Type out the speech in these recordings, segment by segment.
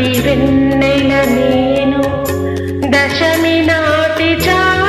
వెన్నెల నేను దశమి నాటి చా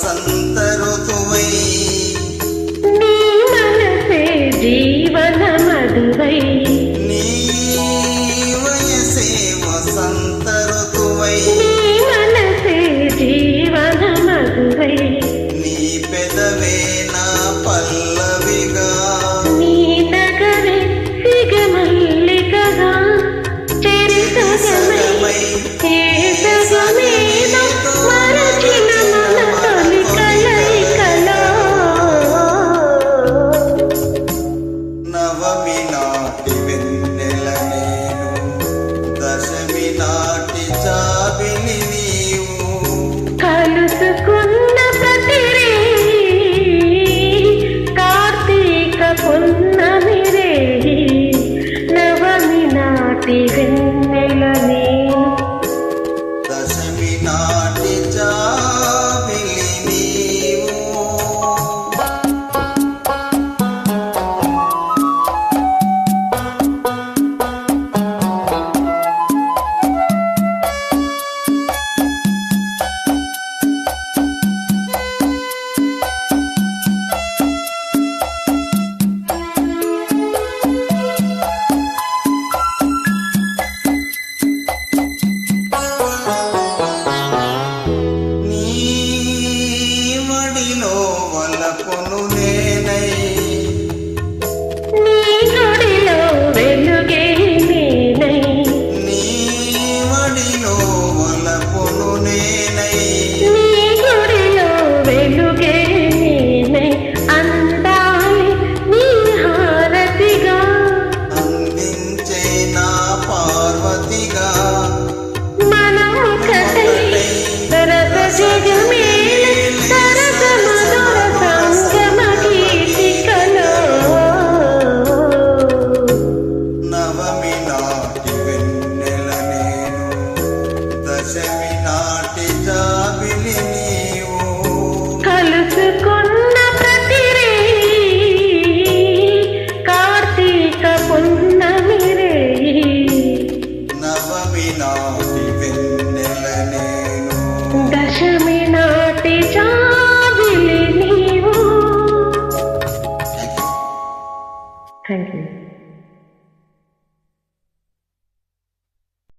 真 నాటి వెన్నెల నేను దశమి నాటి జాబిలి నీవు. కలుసుకున్న ప్రతిరే కార్తీక పున్నమిరే నవమి నాటి